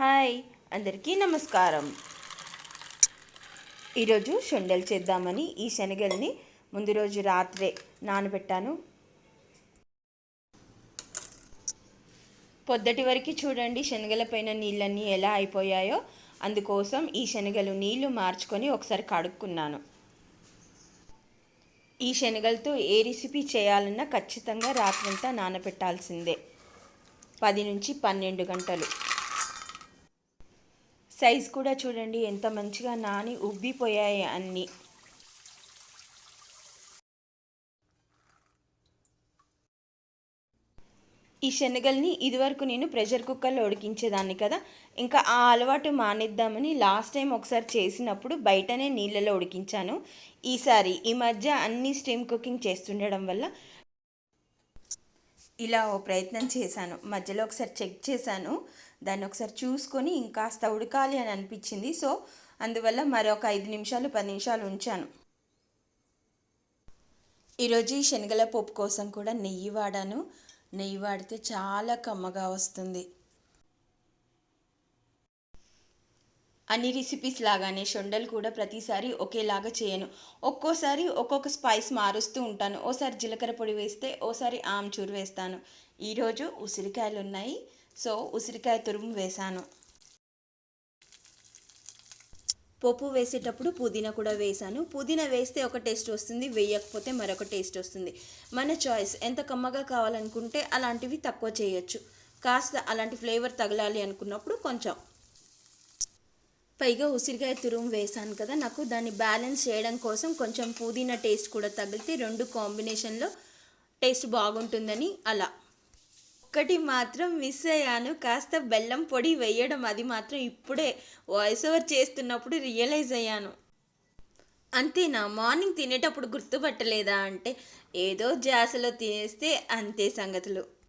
Hi అందరికీ నమస్కారం. ఈరోజు షొండలు చేద్దామని ఈ శనగల్ని ముందు రోజు రాత్రే నానబెట్టాను. పొద్దటి వరకు చూడండి శనగల పైన నీళ్ళన్నీ ఎలా అయిపోయాయో. అందుకోసం ఈ శనగలు నీళ్ళు మార్చుకొని ఒకసారి కడుక్కున్నాను. ఈ శనగలతో ఏ రెసిపీ చేయాలన్నా ఖచ్చితంగా రాత్రంతా నానబెట్టాల్సిందే. పది నుంచి పన్నెండు గంటలు. సైజ్ కూడా చూడండి ఎంత మంచిగా నాని ఉబ్బిపోయాయి అన్నీ. ఈ శనగల్ని ఇదివరకు నేను ప్రెషర్ కుక్కర్లో ఉడికించేదాన్ని కదా ఇంకా ఆ అలవాటు మానేద్దామని లాస్ట్ టైం ఒకసారి చేసినప్పుడు బయటనే నీళ్ళలో ఉడికించాను. ఈసారి ఈ మధ్య అన్ని స్టీమ్ కుకింగ్ చేస్తుండడం వల్ల ఇలా ఓ ప్రయత్నం చేశాను. మధ్యలో ఒకసారి చెక్ చేశాను. దాన్ని ఒకసారి చూసుకొని ఇంకాస్త ఉడకాలి అని అనిపించింది. సో అందువల్ల మరొక ఐదు నిమిషాలు పది నిమిషాలు ఉంచాను. ఈరోజు ఈ శనగల పప్పు కోసం కూడా నెయ్యి వాడాను. నెయ్యి వాడితే చాలా కమ్మగా వస్తుంది. అన్ని రెసిపీస్ లాగానే షొండలు కూడా ప్రతిసారి ఒకేలాగా చేయను. ఒక్కోసారి ఒక్కొక్క స్పైస్ మారుస్తూ ఉంటాను. ఓసారి జీలకర్ర పొడి వేస్తే ఓసారి ఆమ్చూరు వేస్తాను. ఈరోజు ఉసిరికాయలు ఉన్నాయి సో ఉసిరికాయ తురుము వేశాను పప్పు వేసేటప్పుడు పుదీనా కూడా వేసాను. పుదీనా వేస్తే ఒక టేస్ట్ వస్తుంది వేయకపోతే మరొక టేస్ట్ వస్తుంది. మన చాయిస్ ఎంత కమ్మగా కావాలనుకుంటే అలాంటివి తక్కువ చేయొచ్చు. కాస్త అలాంటి ఫ్లేవర్ తగలాలి అనుకున్నప్పుడు కొంచెం. పైగా ఉసిరికాయ తురుము వేసాను కదా నాకు దాన్ని బ్యాలెన్స్ చేయడం కోసం కొంచెం పుదీనా టేస్ట్ కూడా తగిలితే రెండు కాంబినేషన్లో టేస్ట్ బాగుంటుందని అలా. ఒక్కటి మాత్రం మిస్ అయ్యాను. కాస్త బెల్లం పొడి వేయడం అది మాత్రం ఇప్పుడే వాయిస్ ఓవర్ చేస్తున్నప్పుడు రియలైజ్ అయ్యాను. అంతేనా? మార్నింగ్ తినేటప్పుడు గుర్తుపట్టలేదా? అంటే ఏదో జాసలో తినేస్తే అంతే సంగతులు.